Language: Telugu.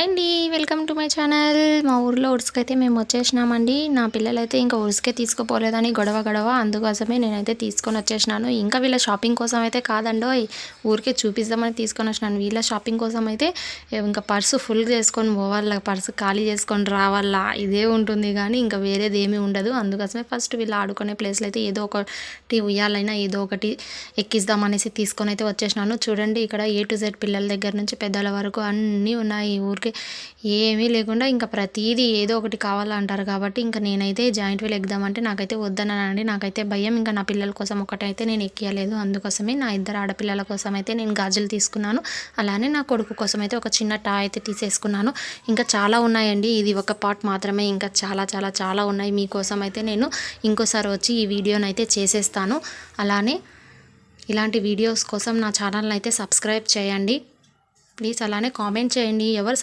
హాయ్ అండి వెల్కమ్ టు మై ఛానల్. మా ఊర్లో ఉడుసుకైతే మేము వచ్చేసినామండి. నా పిల్లలైతే ఇంకా ఉడుసుకే తీసుకుపోలేదని గొడవ గొడవ. అందుకోసమే నేనైతే తీసుకొని వచ్చేసినాను. ఇంకా వీళ్ళ షాపింగ్ కోసం అయితే కాదండో ఊరికే చూపిద్దామని తీసుకొని వచ్చినాను. వీళ్ళ షాపింగ్ కోసం అయితే ఇంకా పర్సు ఫుల్ చేసుకొని పోవాలా పర్సు ఖాళీ చేసుకొని రావాలా ఇదే ఉంటుంది కానీ ఇంకా వేరేది ఏమీ ఉండదు. అందుకోసమే ఫస్ట్ వీళ్ళు ఆడుకునే ప్లేస్లో అయితే ఏదో ఒకటి ఉయ్యాలైనా ఏదో ఒకటి ఎక్కిద్దామనేసి తీసుకొని అయితే వచ్చేసినాను. చూడండి ఇక్కడ ఏ టు జెడ్ పిల్లల దగ్గర నుంచి పెద్దల వరకు అన్నీ ఉన్నాయి. ఊరికే ఏమీ లేకుండా ఇంకా ప్రతిదీ ఏదో ఒకటి కావాలంటారు కాబట్టి ఇంకా నేనైతే జాయింట్ వీల్ ఎగ్దామంటే నాకైతే వద్దనండి నాకైతే భయం. ఇంకా నా పిల్లల కోసం ఒకటైతే నేను ఎక్కియలేదు. అందుకోసమే నా ఇద్దరు ఆడపిల్లల కోసం అయితే నేను గాజులు తీసుకున్నాను. అలానే నా కొడుకు కోసం అయితే ఒక చిన్న టా అయితే తీసేసుకున్నాను. ఇంకా చాలా ఉన్నాయండి. ఇది ఒక పార్ట్ మాత్రమే. ఇంకా చాలా చాలా చాలా ఉన్నాయి. మీకోసం అయితే నేను ఇంకోసారి వచ్చి ఈ వీడియోని అయితే చేసేస్తాను. అలానే ఇలాంటి వీడియోస్ కోసం నా ఛానల్ని అయితే సబ్స్క్రైబ్ చేయండి. ప్లీజ్ అలానే కామెంట్ చేయండి. ఎవరు